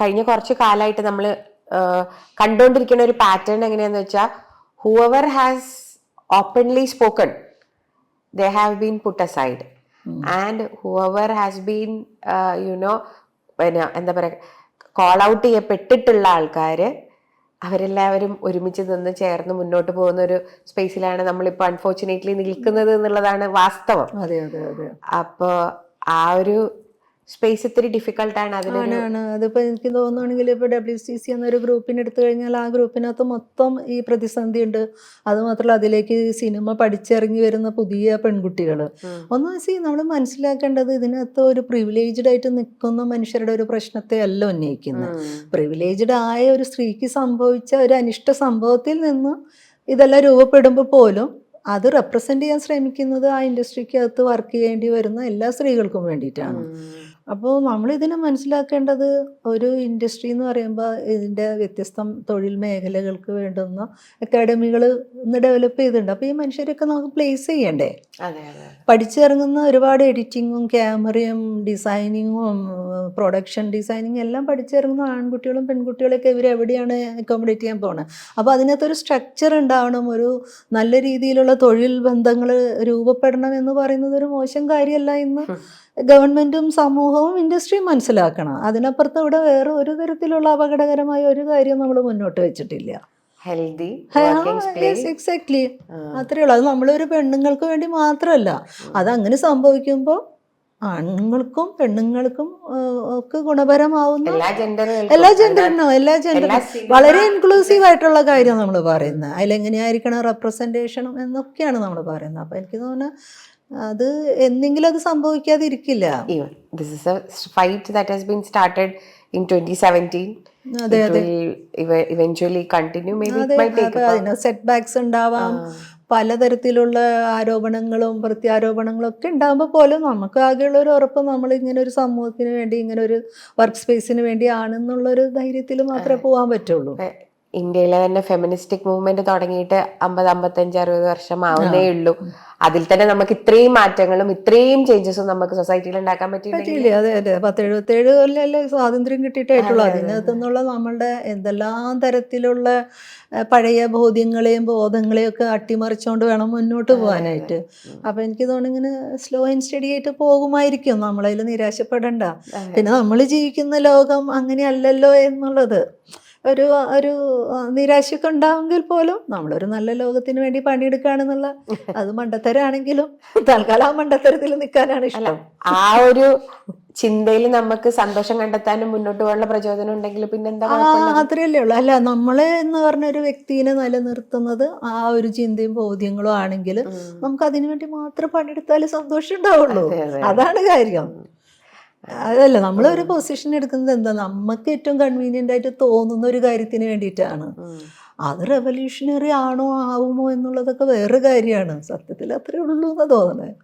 കഴിഞ്ഞ കുറച്ച് കാലമായിട്ട് നമ്മൾ കണ്ടുകൊണ്ടിരിക്കുന്ന ഒരു പാറ്റേൺ എങ്ങനെയാന്ന് വെച്ചാൽ whoever has openly spoken they have been put aside and whoever has been you know പിന്നെ എന്താ പറയുക കോൾ ഔട്ട് ചെയ്യപ്പെട്ടിട്ടുള്ള ആൾക്കാർ അവരെല്ലാവരും ഒരുമിച്ച് നിന്ന് ചേർന്ന് മുന്നോട്ട് പോകുന്ന ഒരു സ്പേസിലാണ് നമ്മളിപ്പോൾ അൺഫോർച്ചുനേറ്റ്ലി നിൽക്കുന്നത് എന്നുള്ളതാണ് വാസ്തവം. അപ്പോൾ ആ ഒരു സ്പേസ് ഇത്തിരി ഡിഫിക്കൽട്ടാണ് ആണ് അതിനാണ് അതിപ്പോ എനിക്ക് തോന്നുവാണെങ്കിൽ ഇപ്പൊ ഡബ്ല്യു സി സി എന്നൊരു ഗ്രൂപ്പിന് എടുത്തു കഴിഞ്ഞാൽ ആ ഗ്രൂപ്പിനകത്ത് മൊത്തം ഈ പ്രതിസന്ധി ഉണ്ട് അത് മാത്രമല്ല അതിലേക്ക് സിനിമ പഠിച്ചിറങ്ങി വരുന്ന പുതിയ പെൺകുട്ടികൾ. ഒന്ന് സി നമ്മൾ മനസ്സിലാക്കേണ്ടത് ഇതിനകത്ത് ഒരു പ്രിവിലേജ്ഡ് ആയിട്ട് നിൽക്കുന്ന മനുഷ്യരുടെ ഒരു പ്രശ്നത്തെ അല്ല ഉന്നയിക്കുന്നത്. പ്രിവിലേജ്ഡ് ആയ ഒരു സ്ത്രീക്ക് സംഭവിച്ച ഒരു അനിഷ്ട സംഭവത്തിൽ നിന്ന് ഇതെല്ലാം രൂപപ്പെടുമ്പോൾ പോലും അത് റെപ്രസെന്റ് ചെയ്യാൻ ശ്രമിക്കുന്നത് ആ ഇൻഡസ്ട്രിക്ക് ഇൻഡസ്ട്രിക്കകത്ത് വർക്ക് ചെയ്യേണ്ടി വരുന്ന എല്ലാ സ്ത്രീകൾക്കും വേണ്ടിയിട്ടാണ്. അപ്പോൾ നമ്മൾ ഇതിനെ മനസ്സിലാക്കേണ്ടത് ഒരു ഇൻഡസ്ട്രി എന്ന് പറയുമ്പോൾ ഇതിന്റെ വ്യത്യസ്ത തൊഴിൽ മേഖലകൾക്ക് വേണ്ടുന്ന അക്കാഡമികൾ ഇന്ന് ഡെവലപ്പ് ചെയ്തിട്ടുണ്ട്. അപ്പോൾ ഈ മനുഷ്യരൊക്കെ നമുക്ക് പ്ലേസ് ചെയ്യണ്ടേ? പഠിച്ചിറങ്ങുന്ന ഒരുപാട് എഡിറ്റിങ്ങും ക്യാമറയും ഡിസൈനിങ്ങും പ്രൊഡക്ഷൻ ഡിസൈനിങ് എല്ലാം പഠിച്ചിറങ്ങുന്ന ആൺകുട്ടികളും പെൺകുട്ടികളൊക്കെ ഇവർ എവിടെയാണ് അക്കോമഡേറ്റ് ചെയ്യാൻ പോകുന്നത് അപ്പോൾ അതിനകത്തൊരു സ്ട്രക്ചർ ഉണ്ടാവണം ഒരു നല്ല രീതിയിലുള്ള തൊഴിൽ ബന്ധങ്ങൾ രൂപപ്പെടണം എന്ന് പറയുന്നത് ഒരു മോശം കാര്യമല്ല എന്ന് ഗവൺമെന്റും സമൂഹവും ഇൻഡസ്ട്രിയും മനസ്സിലാക്കണം. അതിനപ്പുറത്ത് ഇവിടെ വേറെ ഒരു തരത്തിലുള്ള അപകടകരമായ ഒരു കാര്യം നമ്മൾ മുന്നോട്ട് വെച്ചിട്ടില്ല. ഹെൽതി എക്സാക്ട്ലി അത്രേ ഉള്ളൂ. അത് നമ്മളൊരു പെണ്ണുങ്ങൾക്ക് വേണ്ടി മാത്രമല്ല. അതങ്ങനെ സംഭവിക്കുമ്പോൾ ആണുങ്ങൾക്കും പെണ്ണുങ്ങൾക്കും ഒക്കെ ഗുണപരമാവുന്ന എല്ലാ ജെൻഡറിനും എല്ലാ ജെൻഡറിനും വളരെ ഇൻക്ലൂസീവ് ആയിട്ടുള്ള കാര്യം നമ്മൾ പറയുന്നത്. അതിലെങ്ങനെയായിരിക്കണം റെപ്രസെന്റേഷനും എന്നൊക്കെയാണ് നമ്മൾ പറയുന്നത്. അപ്പം എനിക്ക് തോന്നുന്നു അത് എന്തെങ്കിലും അത് സംഭവിക്കാതിരിക്കില്ല. even this is a fight that has been started in 2017 അതെ it will ev- eventually continue. Maybe it might take setbacks ഉണ്ടാവാം. പലതരത്തിലുള്ള ആരോപണങ്ങളും പ്രത്യാരോപണങ്ങളും ഒക്കെ ഉണ്ടാകുമ്പോൾ പോലും നമുക്ക് ആകെയുള്ള ഒരു ഉറപ്പ് നമ്മൾ ഇങ്ങനെ ഒരു സമൂഹത്തിന് വേണ്ടി ഇങ്ങനെ ഒരു വർക്ക് സ്പേസിന് വേണ്ടി ആണെന്നുള്ള ഒരു ധൈര്യത്തിൽ മാത്രമേ പോകാൻ പറ്റുള്ളൂ. ഇന്ത്യയിലെ തന്നെ ഫെമിനിസ്റ്റിക് മൂവ്മെന്റ് തുടങ്ങിയിട്ട് അമ്പത് അമ്പത്തഞ്ച് അറുപത് വർഷം ആവുന്നേ ഉള്ളൂ. അതിൽ തന്നെ നമുക്ക് ഇത്രയും മാറ്റങ്ങളും ഇത്രയും ചേഞ്ചസും നമുക്ക് സൊസൈറ്റിയിൽ ഉണ്ടാക്കാൻ പറ്റിയില്ല? അതെ അതെ. പത്ത് എഴുപത്തേഴ് കൊല്ലല്ലേ സ്വാതന്ത്ര്യം കിട്ടിയിട്ടായിട്ടുള്ളൂ. അതിനകത്ത് നിന്നുള്ള നമ്മളുടെ എന്തെല്ലാം തരത്തിലുള്ള പഴയ ബോധ്യങ്ങളെയും ബോധങ്ങളെയും ഒക്കെ അട്ടിമറിച്ചുകൊണ്ട് വേണം മുന്നോട്ട് പോകാനായിട്ട്. അപ്പം എനിക്ക് തോന്നുന്നു ഇങ്ങനെ സ്ലോ ആൻഡ് സ്റ്റഡി ആയിട്ട് പോകുമായിരിക്കും. നമ്മളതിൽ നിരാശപ്പെടണ്ട. പിന്നെ നമ്മൾ ജീവിക്കുന്ന ലോകം അങ്ങനെയല്ലല്ലോ എന്നുള്ളത്. ഒരു ഒരു നിരാശയൊക്കെ ഉണ്ടാവുമെങ്കിൽ പോലും നമ്മളൊരു നല്ല ലോകത്തിന് വേണ്ടി പണിയെടുക്കുകയാണെന്നുള്ള അത് മണ്ടത്തരാണെങ്കിലും തൽക്കാലം ആ മണ്ടത്തരത്തിൽ നിൽക്കാനാണ് ഇഷ്ടം. ആ ഒരു ചിന്തയിൽ നമുക്ക് സന്തോഷം കണ്ടെത്താനും മുന്നോട്ട് പോകാനുള്ള പ്രചോദനം ഉണ്ടെങ്കിൽ പിന്നെന്താ അത്രയല്ലേ ഉള്ളൂ. അല്ല നമ്മളെ എന്ന് പറഞ്ഞ ഒരു വ്യക്തിനെ നിലനിർത്തുന്നത് ആ ഒരു ചിന്തയും ബോധ്യങ്ങളും ആണെങ്കിൽ നമുക്ക് അതിനു വേണ്ടി മാത്രം പണിയെടുത്താലേ സന്തോഷം ഉണ്ടാവുള്ളൂ. അതെ, അതെ. അതാണ് കാര്യം. അതല്ല നമ്മളൊരു പൊസിഷൻ എടുക്കുന്നത് എന്താ? നമുക്ക് ഏറ്റവും കൺവീനിയന്റ് ആയിട്ട് തോന്നുന്ന ഒരു കാര്യത്തിന് വേണ്ടിയിട്ടാണ്. അത് റെവല്യൂഷണറി ആണോ ആവുമോ എന്നുള്ളതൊക്കെ വേറെ കാര്യമാണ്. സത്യത്തിൽ അത്രേ ഉള്ളൂ എന്നാണ് തോന്നുന്നത്